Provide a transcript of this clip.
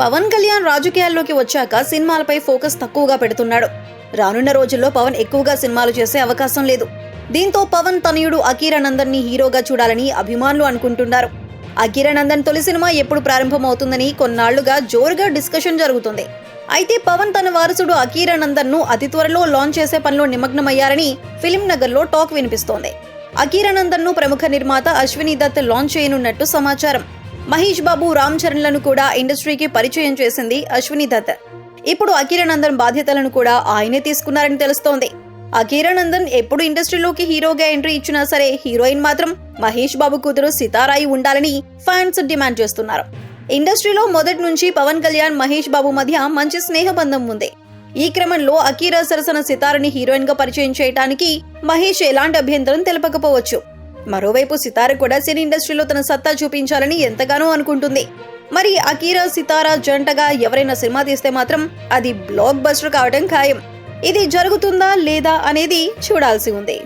పవన్ కళ్యాణ్ రాజకీయాల్లోకి వచ్చాక సినిమాలపై ఫోకస్ తక్కువగా పెడుతున్నాడు. రానున్న రోజుల్లో పవన్ ఎక్కువగా సినిమాలు చేసే అవకాశం లేదు. దీంతో పవన్ తనయుడు అకీరానందన్ని హీరోగా చూడాలని అభిమానులు అనుకుంటున్నారు. అకీరానందన్ తొలి సినిమా ఎప్పుడు ప్రారంభమవుతుందని కొన్నాళ్ళుగా జోరుగా డిస్కషన్ జరుగుతుంది. అయితే పవన్ తన వారసుడు అకీరానందన్ను అతి త్వరలో లాంచ్ చేసే పనిలో నిమగ్నమయ్యారని ఫిలిం నగర్లో టాక్ వినిపిస్తోంది. అకీరానందన్ను ప్రముఖ నిర్మాత అశ్విని దత్ లాంచ్ చేయనున్నట్టు సమాచారం. మహేష్ బాబు రామ్ చరణ్లను కూడా ఇండస్ట్రీకి పరిచయం చేసింది అశ్విని దత్. ఇప్పుడు అకీరానందన్ బాధ్యతలను కూడా ఆయనే తీసుకున్నారని తెలుస్తోంది. అకీరానందన్ ఎప్పుడు ఇండస్ట్రీలోకి హీరోగా ఎంట్రీ ఇచ్చినా సరే హీరోయిన్ మాత్రం మహేష్ బాబు కూతురు సితారాయి ఉండాలని ఫ్యాన్స్ డిమాండ్ చేస్తున్నారు. ఇండస్ట్రీలో మొదటి నుంచి పవన్ కళ్యాణ్ మహేష్ బాబు మధ్య మంచి స్నేహబంధం ఉంది. ఈ క్రమంలో అకీరా సరసన సితారని హీరోయిన్గా పరిచయం చేయడానికి మహేష్ ఎలాంటి అభ్యంతరం తెలపకపోవచ్చు. మరోవైపు సితార కూడా సినీ ఇండస్ట్రీలో తన సత్తా చూపించాలని ఎంతగానో అనుకుంటుంది. మరి అకీరా సితారా జంటగా ఎవరైనా సినిమా తీస్తే మాత్రం అది బ్లాక్ బస్టర్ కావడం ఖాయం. ఇది జరుగుతుందా లేదా అనేది చూడాల్సి ఉంది.